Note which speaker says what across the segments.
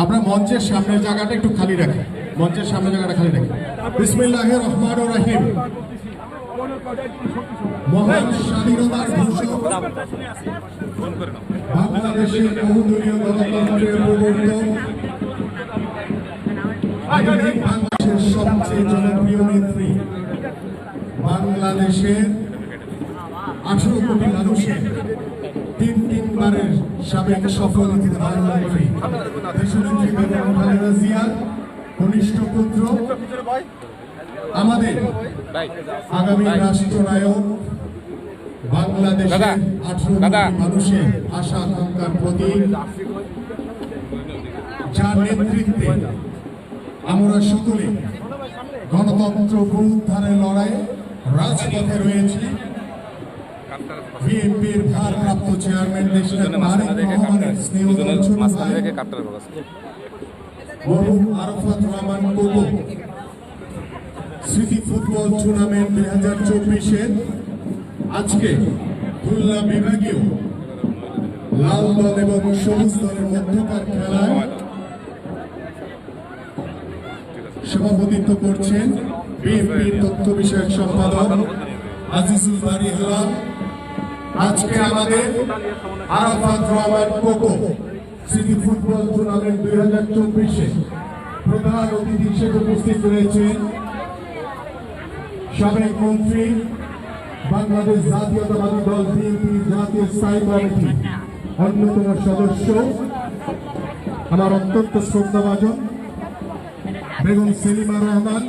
Speaker 1: আমরা মঞ্চের সামনের জায়গাটা একটু খালি রাখি মঞ্চের সামনের জায়গাটা খালি রাখি বিসমিল্লাহ রহমান রাহিম। মহান স্বাধীনতার বাংলাদেশের বহুদলীয় গণতন্ত্রের প্রবর্তক। আধুনিক বাংলাদেশের সবচেয়ে জনপ্রিয় নেত্রী। বাংলাদেশের আঠারো কোটি মানুষের তিনবারের সাবেক সফল প্রধানমন্ত্রী দেশনেত্রী বেগম খালেদা জিয়ার কনিষ্ঠ পুত্র আমাদের আগামী রাষ্ট্রনায়ক বাংলাদেশের আঠারো মানুষের আশা আকাঙ্ক্ষার প্রতীক। যার নেতৃত্বে আমরা সকলে গণতন্ত্র পুনরুদ্ধারের লড়াইয়ে রাজপথে রয়েছে। বিএনপির ভারপ্রাপ্ত চেয়ারম্যান দেশের তারেক রহমানের স্নেহধন ছোট ভাই মরহুম আরাফাত রহমান কোকো স্মৃতি ফুটবল টুর্নামেন্ট দুই হাজার চব্বিশের আজকে খুলনা বিভাগীয় লাল দল এবং সবুজ দলের মধ্যকার খেলায় সভাপতিত্ব করছেন বিএনপির তথ্য বিষয়ক সম্পাদক আজিজুল বাড়ি হেলাল। আজকে আমাদের Arafat Rahman Koko, city football tournament দুই হাজার চব্বিশে প্রধান অতিথি হিসেবে উপস্থিত রয়েছেন সাবেক মন্ত্রী, বাংলাদেশ জাতীয়তাবাদী দল বিএনপি জাতীয় স্থায়ী কমিটি, অন্যতম সদস্য, আমার অত্যন্ত শ্রদ্ধাভাজন বেগম সেলিমা রহমান,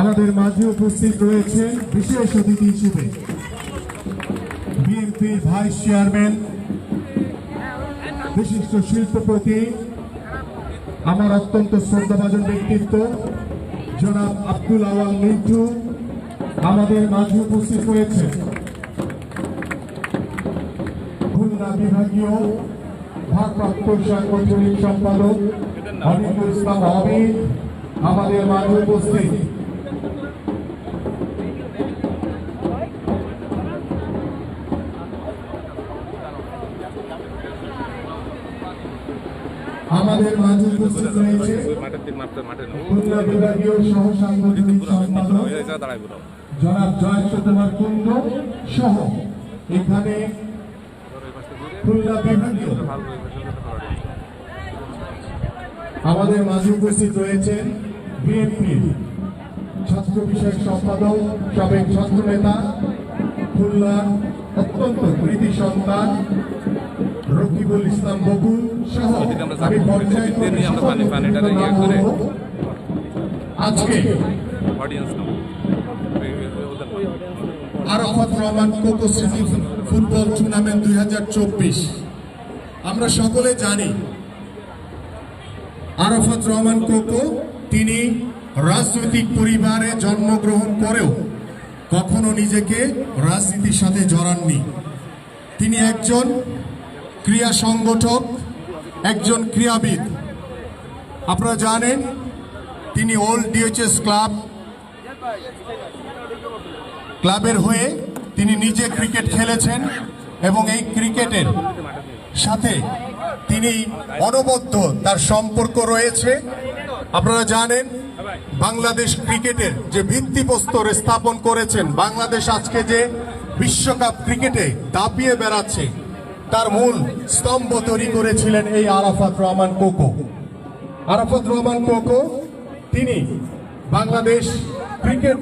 Speaker 1: আমাদের মাঝে উপস্থিত রয়েছে বিশেষ অতিথি হিসেবে। বিএনপির ভাইস চেয়ারম্যান, বিশিষ্ট শিল্পপতি, আমার অত্যন্ত শ্রদ্ধাভাজন ব্যক্তিত্ব, জনাব আব্দুল আওয়াল মিন্টু আমাদের মাঝে উপস্থিত হয়েছে। খুলনা বিভাগীয় ভারপ্রাপ্ত সাংগঠনিক সম্পাদক অনিকুল ইসলাম আমাদের মাঝে উপস্থিত। আমাদের মাঝে উপস্থিত রয়েছে জনাব সহ এখানে আমাদের মাঝে উপস্থিত রয়েছেন বিএনপির ছাত্র বিষয়ক সম্পাদক, সাবেক ছাত্র নেতা খুলনার অত্যন্ত কৃতি সন্তান রকিবুল ইসলাম বকুল সহ আমি
Speaker 2: করে।
Speaker 1: আজকে
Speaker 2: অডিয়েন্স
Speaker 1: আরাফাত রহমান কোকো স্মৃতি ফুটবল টুর্নামেন্ট দুই হাজার চব্বিশ। আমরা সকলে জানি আরাফাত রহমান কোকো তিনি রাজনৈতিক পরিবারে জন্মগ্রহণ করেও কখনো নিজেকে রাজনীতির সাথে জড়াননি। তিনি একজন ক্রিয়া সংগঠক একজন ক্রীড়াবিদ আপনারা জানেন, তিনি ওল্ড ডিএচএস ক্লাব ক্লাবের হয়ে তিনি নিজে ক্রিকেট খেলেছেন এবং এই ক্রিকেটের সাথে তিনি অনবদ্য তার সম্পর্ক রয়েছে। আপনারা জানেন, বাংলাদেশ ক্রিকেটের যে ভিত্তিপ্রস্তর স্থাপন করেছেন, বাংলাদেশ আজকে যে বিশ্বকাপ ক্রিকেটে দাপিয়ে বেড়াচ্ছে তার মূল স্তম্ভ তৈরি করেছিলেন এই আরাফাত রহমান কোকো। আরাফাত রহমান কোকো, তিনি বাংলাদেশ ক্রিকেট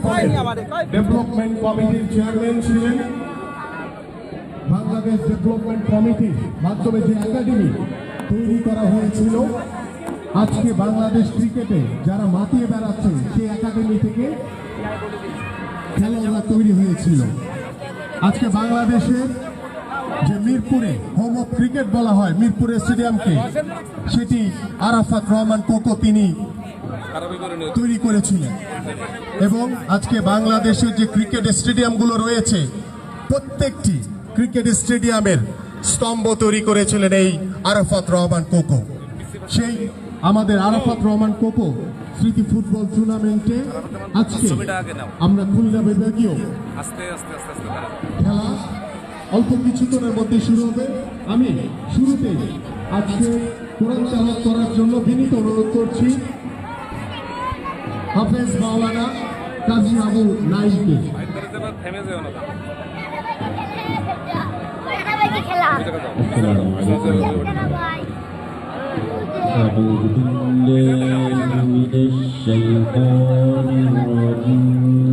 Speaker 1: ডেভেলপমেন্ট কমিটির চেয়ারম্যান ছিলেন। বাংলাদেশ ডেভেলপমেন্ট কমিটির মাধ্যমে যে একাডেমি তৈরি করা হয়েছিল, আজকে বাংলাদেশ ক্রিকেটে যারা মাতিয়ে বেড়াচ্ছে সেই একাডেমি থেকে খেলোয়াড়রা তৈরি হয়েছিল। আজকে বাংলাদেশের যে মিরপুরে হোম অফ ক্রিকেট বলা হয় মিরপুরের স্টেডিয়ামকে সেটি আরাফাত রহমান কোকো তিনি তৈরি করেছিলেন এবং আজকে বাংলাদেশের যে ক্রিকেট স্টেডিয়ামগুলো রয়েছে প্রত্যেকটি ক্রিকেট স্টেডিয়ামের স্তম্ভ তৈরি করেছিলেন এই আরাফাত রহমান কোকো সেই আমাদের আরাফাত রহমান কোকো স্মৃতি ফুটবল টুর্নামেন্টে আজকে। আমরা খুলনা বিভাগীয়। খেলা অল্প কিছুক্ষণের মধ্যে শুরু হবে আমি শুরুতে আজকে কোরআন চালক করার জন্য বিনীত অনুরোধ করছি হাফেজ মাওলানা কাজী আবু নাইমকে
Speaker 2: ফাইট করে দেবার থেমে যেও না
Speaker 3: খেলা
Speaker 2: ওই জায়গায় যাও
Speaker 4: أعوذ بالله من الشيطان الرجيم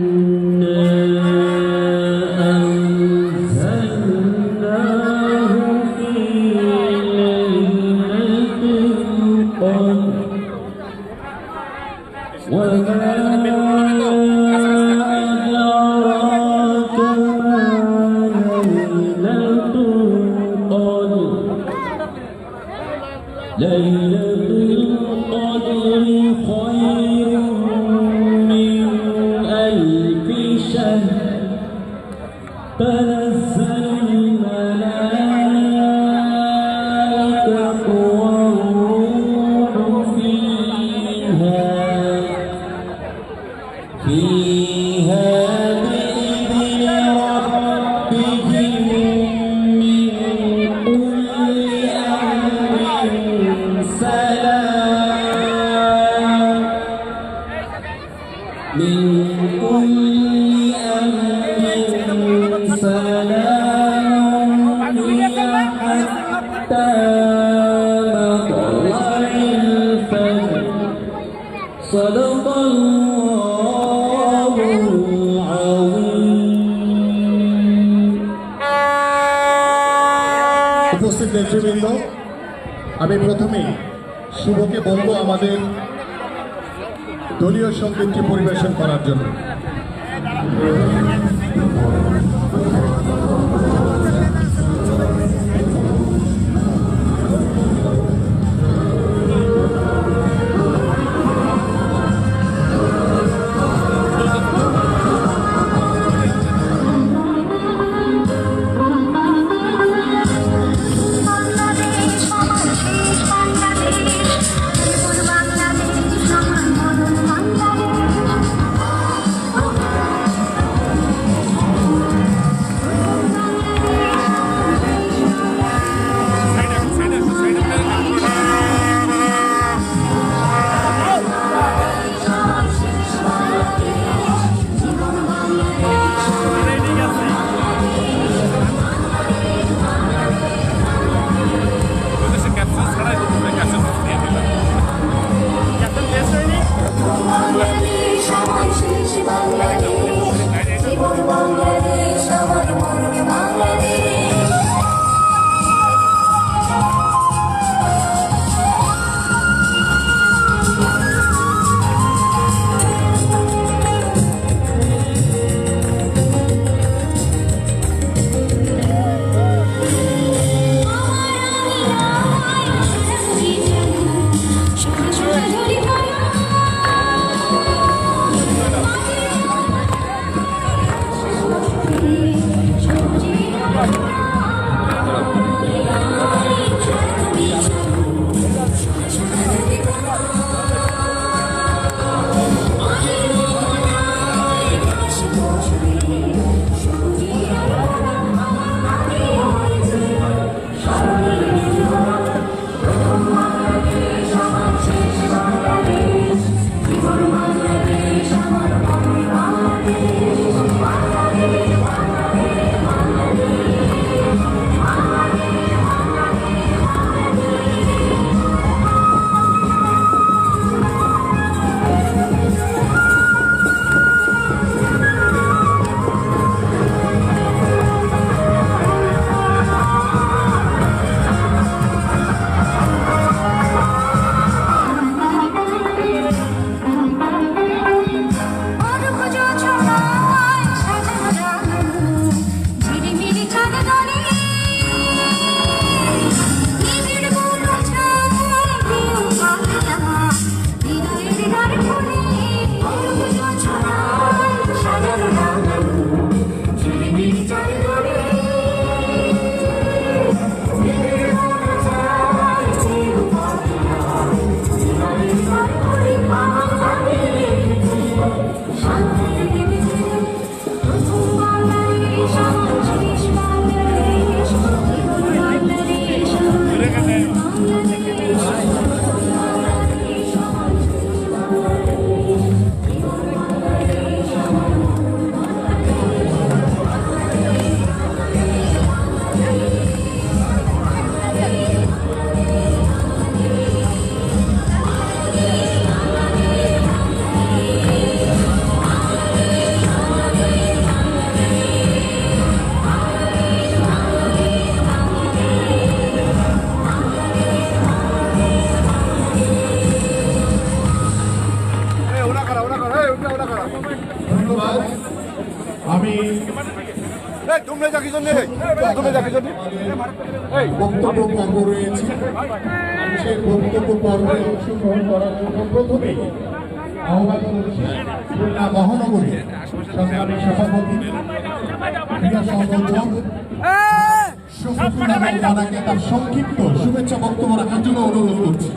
Speaker 1: है। শুভকে বলব আমাদের দলীয় সঙ্গীতটি পরিবেশন করার জন্য। জন্য আলম তার সংক্ষিপ্ত শুভেচ্ছা বক্তব্য রাখার জন্য অনুরোধ করছি।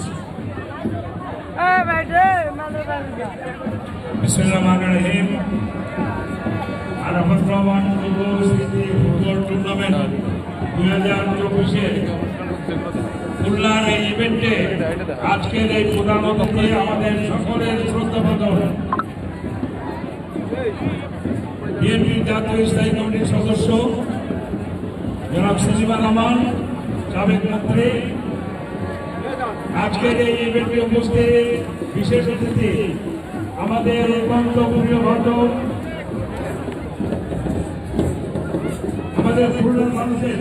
Speaker 5: বিসমিল্লাহির আরাফাত রহমান যুব স্মৃতি ফুটবল টুর্নামেন্ট দুই হাজার চব্বিশে খুলনার এই ইভেন্টে আজকের এই প্রধান অতিথি আমাদের সকলের শ্রদ্ধাভাজন বিএনপি জাতীয় স্থায়ী কমিটির সদস্য, জনাব সজিবা রহমান সাবেক মন্ত্রী। আজকের এই ইভেন্টে উপস্থিত বিশেষ অতিথি আমাদের অত্যন্ত প্রিয় বান্ধব আমাদের খুলনার মানুষের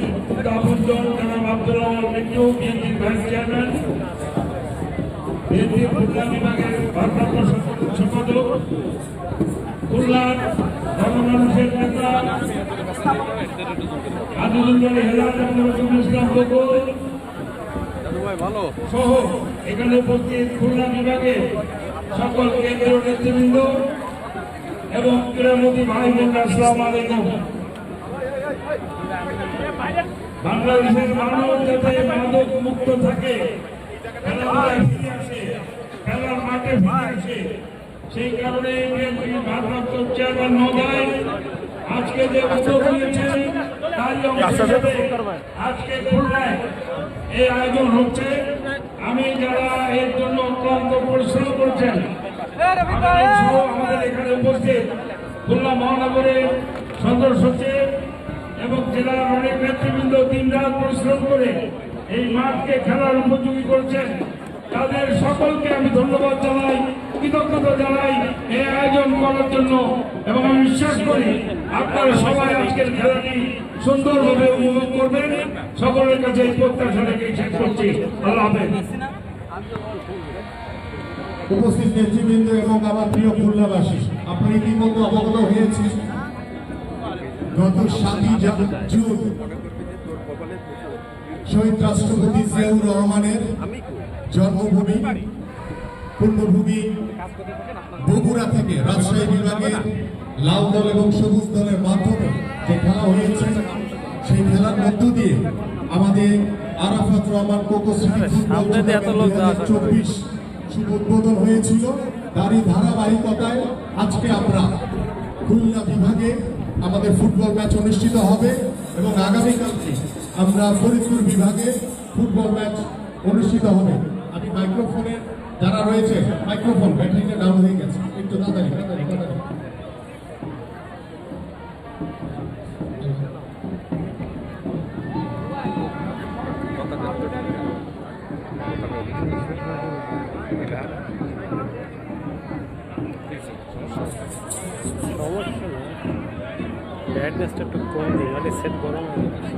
Speaker 5: আপনজন জনাব আব্দুল্লাহ মিন্টু বিএনপির ভাইস চেয়ারম্যান বিএনপির খুলনা বিভাগের ভারপ্রাপ্ত সম্পাদক, খুলনার জনমানুষের নেতা আজিজুল হেলাল ইসলাম বকুল সহ এখানে উপস্থিত খুলনা বিভাগে সকল কেন্দ্রীয় নেতৃবৃন্দ এবং ক্রীড়ামন্ত্রী ভাই বোনরা, আসসালাম আলাইকুম। বাংলাদেশের মানুষ যাতে মাদক মুক্ত থাকে। খেলাধুলায় ফিরে আসে খেলার মাঠে ফিরে আসে। সেই কারণে ভারপ্রাপ্ত চেয়ারম্যান মহোদয় আজকে যে উদ্যোগ নিয়েছেন তারই অংশ আজকে খুলনায় এই আয়োজন হচ্ছে। আমি যারা এর জন্য অক্লান্ত পরিশ্রম করছেন আমাদের এখানে উপস্থিত খুলনা মহানগরের সদর সচিব এবং জেলার অনেক নেতৃবৃন্দ দিন রাত পরিশ্রম করে এই মাঠকে খেলার উপযোগী করছেন। তাদের সকলকে আমি ধন্যবাদ জানাই, কৃতজ্ঞতা জানাই এই আয়োজন করার জন্য এবং আমি বিশ্বাস করি আপনারা সবাই আজকের খেলাটি সুন্দরভাবে উপভোগ করবেন। সকলের কাছে এই প্রত্যাশা রেখে শেষ করছি। আল্লাহ হাফেজ।
Speaker 1: উপস্থিত নেতৃবৃন্দ এবং আমার প্রিয় খুলনাবাসী আপনি ইতিমধ্যে অবগত হয়েছে? গত সাতই জুন শহীদ রাষ্ট্রপতি জিয়াউর রহমানের জন্মভূমি পূর্ণভূমি বগুড়া থেকে রাজশাহী বিভাগের লাল দল এবং সবুজ দলের মাধ্যমে যে খেলা হয়েছে সেই খেলার মধ্য দিয়ে আমাদের আরাফাত রহমান কোকো 2024 শুভ উদ্বোধন হয়েছিল। তারই ধারাবাহিকতায় আজকে আমরা খুলনা বিভাগে আমাদের ফুটবল ম্যাচ অনুষ্ঠিত হবে এবং আগামীকালকে আমরা ফরিদপুর বিভাগে ফুটবল ম্যাচ অনুষ্ঠিত হবে। আমি মাইক্রোফোনের যারা রয়েছে, মাইক্রোফোন, ব্যাটারিটা ডাউন হয়ে গেছে। একটু তাড়াতাড়ি
Speaker 2: ব্রাইটনেসটা একটু কম দিই মানে সেট গরম হয়ে যাচ্ছে।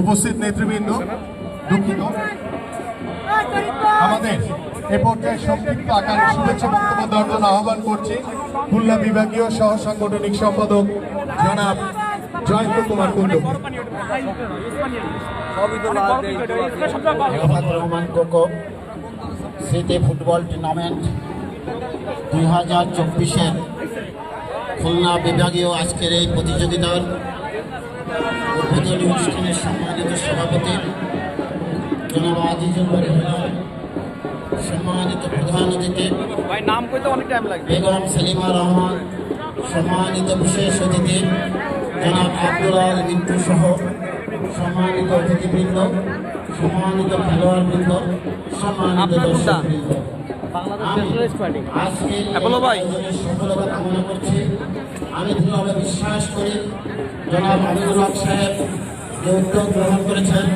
Speaker 1: উপস্থিত নেতৃবৃন্দ, দুঃখিত। আমাদের এ পর্যায়ে সংক্ষিপ্ত আকারে শুভেচ্ছা বক্তব্য দেওয়ার জন্য আহ্বান করছি খুলনা বিভাগীয় সহ সাংগঠনিক সম্পাদক জনাব জয়ন্ত কুমার কুণ্ডু।
Speaker 6: রহমান স্মৃতি ফুটবল টুর্নামেন্ট দুই হাজার চব্বিশের খুলনা বিভাগীয় আজকের এই প্রতিযোগিতার উদ্বোধনী অনুষ্ঠানের সম্মানিত সভাপতি জনাব আজিজুল বাড়ি সম্মানিত প্রধান অতিথি।
Speaker 2: ভাই নাম কইতে অনেক টাইম লাগবে।
Speaker 6: বেগম সেলিমা রহমান সম্মানিত বিশেষ অতিথি জনাব আব্দুল্লাহ মিন্টু সহ। সম্মানিত অতিথিবৃন্দ সম্মানিত খেলোয়াড়বৃন্দ সম্মানিত দর্শকবৃন্দ। সফলতা কামনা করছি। আমি দৃঢ়ভাবে বিশ্বাস করি জনাব আমিনুল হক সাহেব যে উদ্যোগ গ্রহণ করেছেন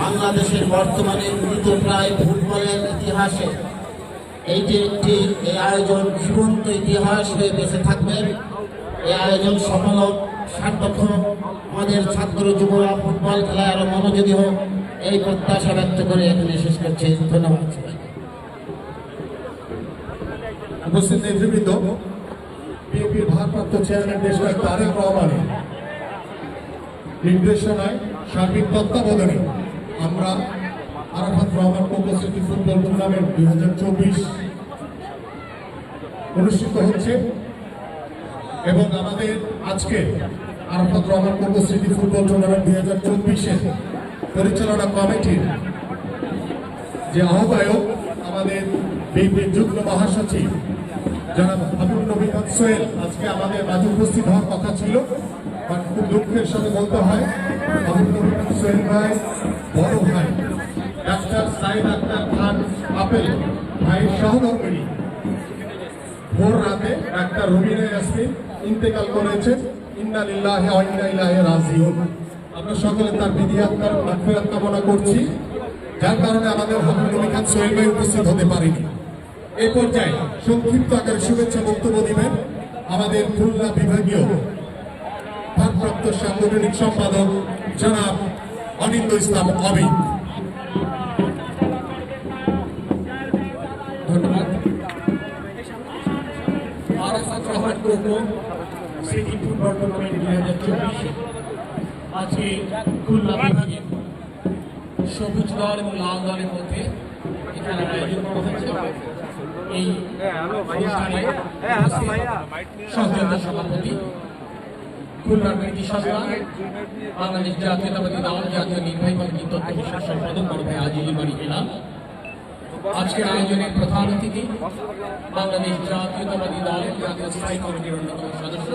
Speaker 6: বাংলাদেশের বর্তমানে মৃতপ্রায় ফুটবলের ইতিহাসে। এইটি একটি এই আয়োজন জীবন্ত ইতিহাস হয়ে বেঁচে থাকবে। এই আয়োজন সফল সার্থক হোক, আমাদের ছাত্র যুবরা ফুটবল খেলায় আরও মনোযোগী হোক, এই প্রত্যাশা ব্যক্ত করে এখানে শেষ করছি ধন্যবাদ।
Speaker 1: উপস্থিত নেতৃবৃন্দ, বিএনপির ভারপ্রাপ্ত চেয়ারম্যান দেশনাথ তারেক রহমানের নির্দেশনায় সার্বিক তত্ত্বাবধানে আমরা আরাফাত রহমান উপস্থিতি ফুটবল টুর্নামেন্ট দুই হাজার চব্বিশ অনুষ্ঠিত হচ্ছে এবং আমাদের আজকে আরাফাত রহমান উপস্থিতি ফুটবল টুর্নামেন্ট দুই হাজার চব্বিশের পরিচালনা কমিটির যে আহ্বায়ক, আমাদের বিএনপির যুগ্ম মহাসচিব, জনাব হাবিব নবী সোহেল। আজকে আমাদের মাঝে উপস্থিত হওয়ার কথা ছিল, বাট খুব দুঃখের সাথে বলতে হয় হাবিব নবী সোহেল ভাই বড় ভাই। ডাক্তার সাইদ আক্তার খান আপেল, ভাইয়ের সহধর্মিনী ভোর রাতে ডাক্তার রবিনা ইয়াসমিন ইন্তেকাল করেছেন। ইন্না লিল্লাহি ওয়া ইন্না ইলাইহি রাজিউন। আমরা সকলে তার বিধি আত্মার মাগফিরাত কামনা করছি, যার কারণে আমাদের হাবিব খান সোহেল ভাই উপস্থিত হতে পারেনি। এই সংক্ষিপ্ত আকারে শুভেচ্ছা বক্তব্য দিবেন আমাদের খুলনা বিভাগীয় ভারপ্রাপ্ত সাংগঠনিক সম্পাদক জনাব অনিন্দ ইসলাম অবিদ
Speaker 7: ধন্যবাদ। ফুটবল টুর্নামেন্ট দুই হাজার চব্বিশ আজকে খুলনা বিভাগে সবুজ দল এবং লাল দলের মধ্যে এখানে আয়োজন করা হয়েছে এই অনুষ্ঠানে সংযুক্ত সভাপতি খুলনার কৃতি সরকার, বাংলাদেশ জাতীয়তাবাদী দল, জাতীয় নির্বাহী কমিটির তথ্য বিষয়ক সম্পাদক বড় ভাই আজিজুল বাড়ি এলাম আজকের আয়োজনের প্রধান অতিথি বাংলাদেশ জাতীয়তাবাদী দলের জাতীয় স্থায়ী কমিটির অন্যতম সদস্য।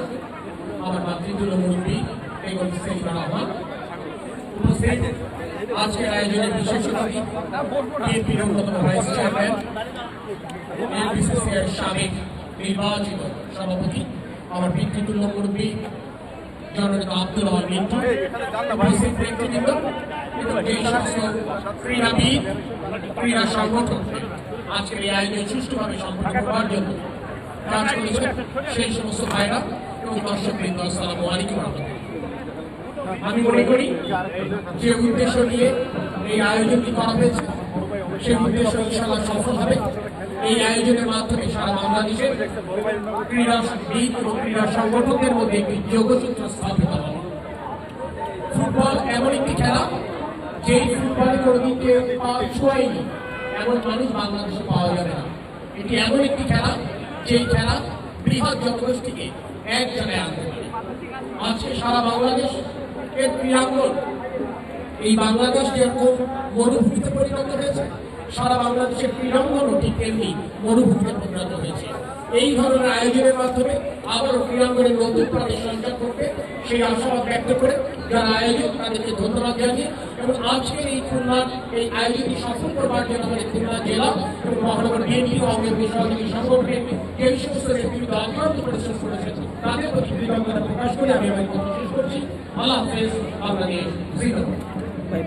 Speaker 7: আমার মাতৃতুল্য মুরব্বী বেগম সেলিমা রহমান। উপস্থিত আজকের আয়োজনের বিশেষ অতিথি বিএনপির অন্যতম ভাইস চেয়ারম্যান এনবিসিসিআর সাবেক নির্বাচিত সভাপতি, আমার পিতৃতুল্য মুরব্বী জননেতা আব্দুল মিন্টু উপস্থিত ব্যক্তিবৃন্দ এবং ক্রীড়াবিদ, ক্রীড়া সংগঠন আজকের এই আয়োজন সুষ্ঠুভাবে সম্পন্ন করবার জন্য কাজ করেছেন সেই সমস্ত ভাইরা এবং দর্শক বৃন্দ আসসালামু আলাইকুম। আমি মনে করি যে উদ্দেশ্য নিয়ে এই আয়োজনটি করা হয়েছে, সেই উদ্দেশ্য ইনশাআল্লাহ সফল হবে। এই আয়োজনের মাধ্যমে সারা বাংলাদেশের ক্রীড়াবিদ এবং ক্রীড়া সংগঠকদের মধ্যে একটি যোগসূত্র স্থাপিত হবে। ফুটবল এমন একটি যে ফুটবলে কোনোদিন কেউ পা ছোঁয়ায়নি, এমন মানুষ বাংলাদেশে পাওয়া যাবে না। এটি এমন একটি খেলা, যেই খেলা বৃহৎ এক জায়গায় সারা বাংলাদেশ এর এই বাংলাদেশ যেরকম মরুভূমিতে পরিণত হয়েছে, সারা বাংলাদেশের ক্রীড়াঙ্গনও ঠিক তেমনি মরুভূমিতে পরিণত হয়েছে। এই ধরনের আয়োজনের মাধ্যমে আবার ক্রীড়াঙ্গনের নতুন প্রাণের সঞ্চার করবে সেই আশাবাদ ব্যক্ত করে যারা আয়োজক তাদেরকে ধন্যবাদ জানিয়ে এবং আজকের এই খুলনার এই আয়োজনটি সফল করবার জন্য আমাদের খুলনা জেলা এবং মহানগর বিএনপি ও অঙ্গের সহযোগী সংগঠনের যে সমস্ত নেতৃত্ব আক্রান্ত পরিশ্রম করেছেন। তাদের প্রতি কৃতজ্ঞতা প্রকাশ করে আমি আমার কথা শেষ করছি। আল্লাহ হাফেজ।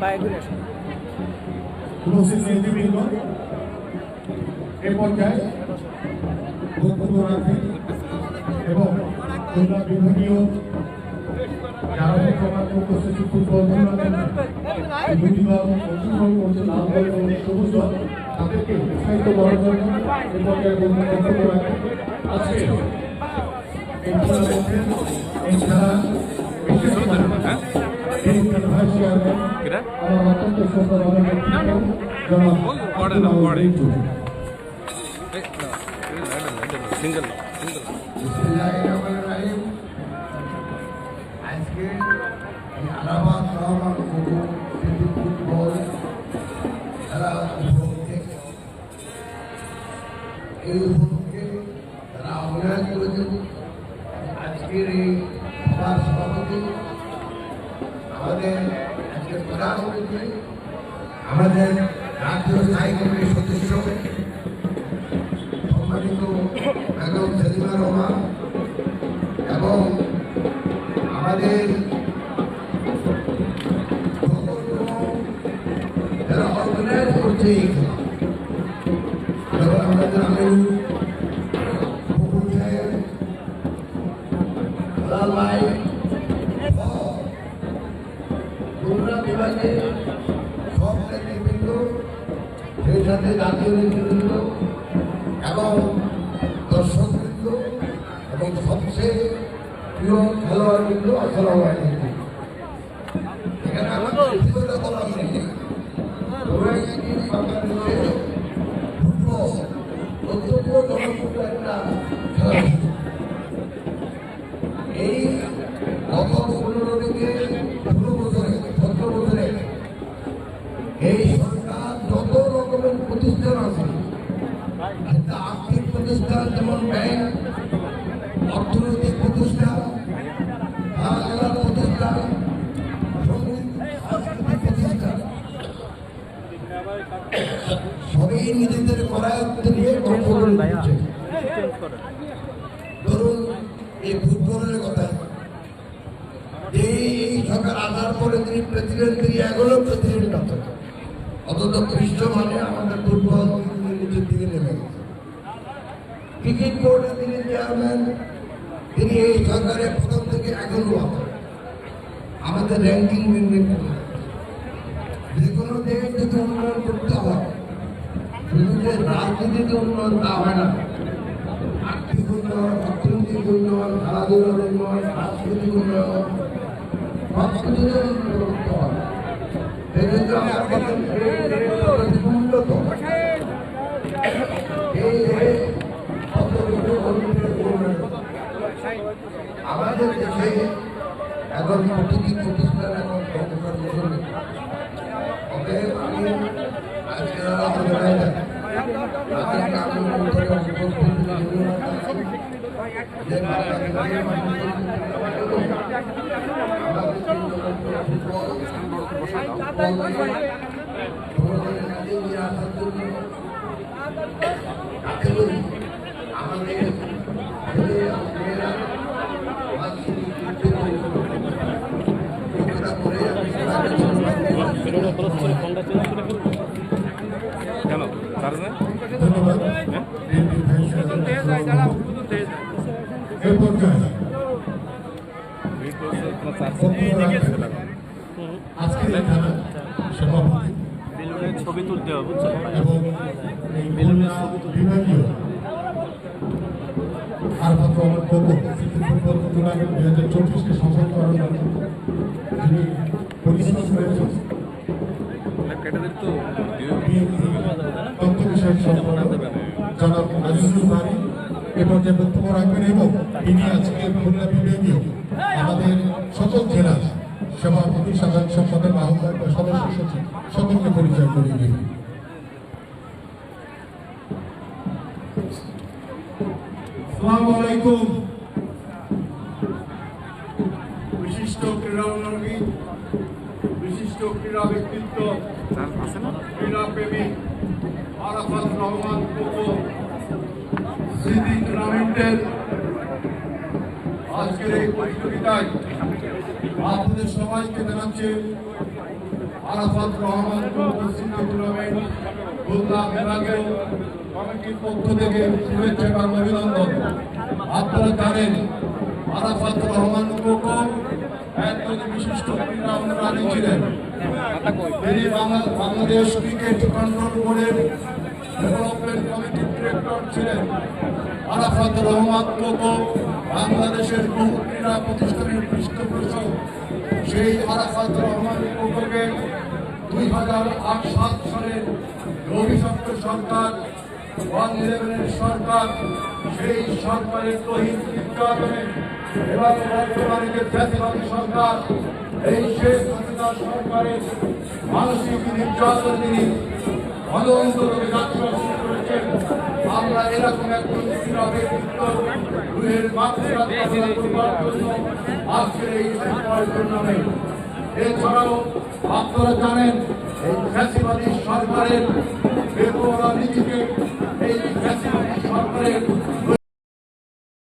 Speaker 7: বাংলাদেশ
Speaker 2: আসুন।
Speaker 1: উপস্থিত নেতৃবৃন্দ এ পর্যায়ে এবং খুলনা বিভাগীয় উপস্থিত ফুটবল দুটি দল অংশগ্রহণ এবং।
Speaker 2: সিঙ্গেল।
Speaker 8: আজকে আলাহাবাদ রহমান ফুটবল খেলা এই ঢালাই খুলনা সব নেতৃবৃন্দ সেই সাথে জাতীয় নেতৃবৃন্দ এবং দর্শকবৃন্দ এবং সবচেয়ে প্রিয় খেলোয়াড়বৃন্দ আসসালামু আলাইকুম অর্থনৈতিক প্রতিষ্ঠান খেলাধুলার প্রতিষ্ঠান সংগীত সাংস্কৃতিক নিজেদের করায়ত্ত নিয়ে। ধরুন এই ফুটবলের কথা এই সরকার আসার পরে তিনি প্রেসিডেন্ট তিনি এখনও প্রেসিডেন্ট আছেন অথচ খ্রিস্ট মানে আমাদের ফুটবল নিচের দিকে নেমে গেছে ক্রিকেট বোর্ডে তিনি চেয়ারম্যান তিনি এই সরকারের প্রথম থেকে এখনও আমাদের র্যাঙ্কিং মেনটেন করে যে কোনো দেশ যদি উন্নয়ন করতে হয় শুধু যে রাজনীতিতে উন্নয়ন তা হয় না। আর্থিক উন্নয়ন, অর্থনৈতিক উন্নয়ন, খেলাধুলার উন্নয়ন, সাংস্কৃতিক উন্নয়ন সব উন্নয়ন করতে সেজন্য আমরা বললাম, এই দেশ অত্যধিক উন্নত এই দেশ অত্যধিক উন্নত উন্নয়ন। আমাদের দেশে এখন প্রতিটি প্রতিষ্ঠান এখন সংস্কার মুসলিম অতএব আমি আজকে আমাদের তাদেরকে আমি উপরে উপস্থিত ধন্যবাদ জানাই। যে বাংলাদেশের মানুষের আমাদের যে ফুটবল, ফুটবল নিয়ে ভগবানের কাছে নিয়ে আসার জন্য কাকে বলি? আমাদের ছেলে এবং মেয়েরা বাৎসরিক ক্রিকেট লোকেরা করে আমি সবাইকে ধন্যবাদ
Speaker 2: কেন চার্জ
Speaker 1: ধন্যবাদ বিএনপি ভাইস চেয়ারম্যান এই পর্যায়ে আজকের এই খেলা সভাপতি
Speaker 2: ছবি তুলতে হবে বুঝছ
Speaker 1: এবং এই খুলনা বিভাগীয় Arafat Rahman Koko city football tournament দুই হাজার চব্বিশকে সফল করার জন্য যিনি পরিশ্রম করেছেন বিএনপি তথ্য বিষয়ক সম্পাদক জনাব আজিজুল বাড়ি এ পর্যায়ে বক্তব্য রাখবেন এবং তিনি আজকে খুলনা বিভাগীয় আমাদের সকল জেলা সভাপতি সাধারণ সম্পাদক আহ্বায়ক ও সদস্য সচিব সকলকে পরিচয় করিয়ে দেবেন
Speaker 9: আসসালামু আলাইকুম। বিশিষ্ট ক্রীড়ানবী বিশিষ্ট ক্রীড়া ব্যক্তিত্ব ক্রীড়া প্রেমী আরাফাত রহমান স্মৃতি টুর্নামেন্টের আজকের এই প্রতিযোগিতায় আপনাদের সবাইকে জানাচ্ছে, আরাফাত রহমান টুর্নামেন্ট খুলনা বিভাগীয় কমিটির পক্ষ থেকে শুভেচ্ছা এবং অভিনন্দন। আপনারা জানেন, আরাফাত রহমান বিশিষ্ট ক্রীড়া অনুরাগী ছিলেন। তিনি বাংলা- বাংলাদেশ ক্রিকেট কন্ট্রোল বোর্ডের ডেভেলপমেন্ট কমিটির ডিরেক্টর ছিলেন আরাফাত রহমান কোকো, বাংলাদেশের বহু ক্রীড়া প্রতিষ্ঠানের পৃষ্ঠপোষক। সেই আরাফাত রহমান কোকোকে দুই হাজার আট সাত সালের অভিশপ্ত সরকার, ওয়ান ইলেভেনের সরকার, সেই সরকারের তহিদ নির্যাতনে এবং বর্তমানে যে সরকার, এই শেখ হাসিনা সরকারের মানসিক নির্যাতন তিনি অনন্তরূপে যাত্রা শুরু করেছেন। আমরা এরকম একজন মাতৃকা করবার জন্য আজকের এই টুর্নামেন্ট। এছাড়াও আপনারা জানেন, এই ফ্যাসিবাদী সরকারের বেপরা নীতিকে এই ফ্যাসিবাদী সরকারের